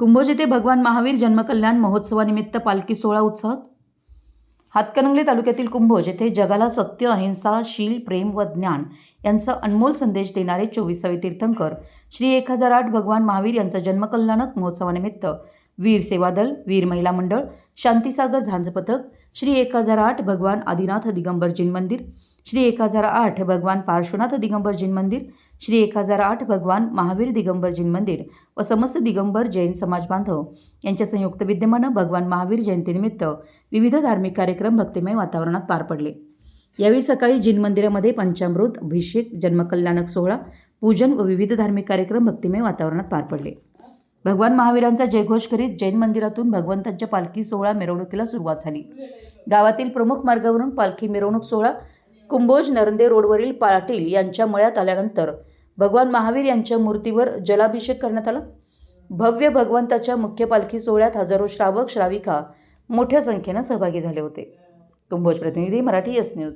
कुंभोज येथे भगवान महावीर जन्मकल्याण महोत्सवानिमित्त पालखी सोहळा उत्साहात? हातकणंगले तालुक्यातील कुंभोज येथे जगाला सत्य अहिंसा शील प्रेम व ज्ञान यांचा अनमोल संदेश देणारे चोवीसावे तीर्थंकर. श्री एक हजार आठ भगवान महावीर यांचा जन्मकल्याणक महोत्सवानिमित्त वीर सेवा दल वीर महिला मंडळ शांतीसागर झांज पथक श्री एक हजार आठ भगवान आदिनाथ दिगंबर जिन मंदिर श्री एक हजार आठ भगवान पार्श्वनाथ दिगंबर जिन मंदिर श्री एक हजार आठ भगवान महावीर दिगंबर जिन मंदिर व समस्त दिगंबर जैन समाज बांधव. यांच्या संयुक्त विद्यमानं भगवान महावीर जयंतीनिमित्त विविध धार्मिक कार्यक्रम भक्तिमय वातावरणात पार पडले. यावेळी सकाळी जिन मंदिरामध्ये पंचामृत अभिषेक जन्मकल्याणक सोहळा पूजन व विविध धार्मिक कार्यक्रम भक्तिमय वातावरणात पार पडले. भगवान महावीरांचा जयघोष करीत जैन मंदिरातून भगवंतांच्या पालखी सोहळा मिरवणुकीला सुरुवात झाली. गावातील प्रमुख मार्गावरून पालखी मिरवणूक सोहळा कुंभोज नरंदे रोडवरील पाटील यांच्या मळ्यात आल्यानंतर भगवान महावीर यांच्या मूर्तीवर जलाभिषेक करण्यात आला. भव्य भगवंताच्या मुख्य पालखी सोहळ्यात हजारो श्रावक श्राविका मोठ्या संख्येनं सहभागी झाले होते. कुंभोज प्रतिनिधी मराठी एस न्यूज.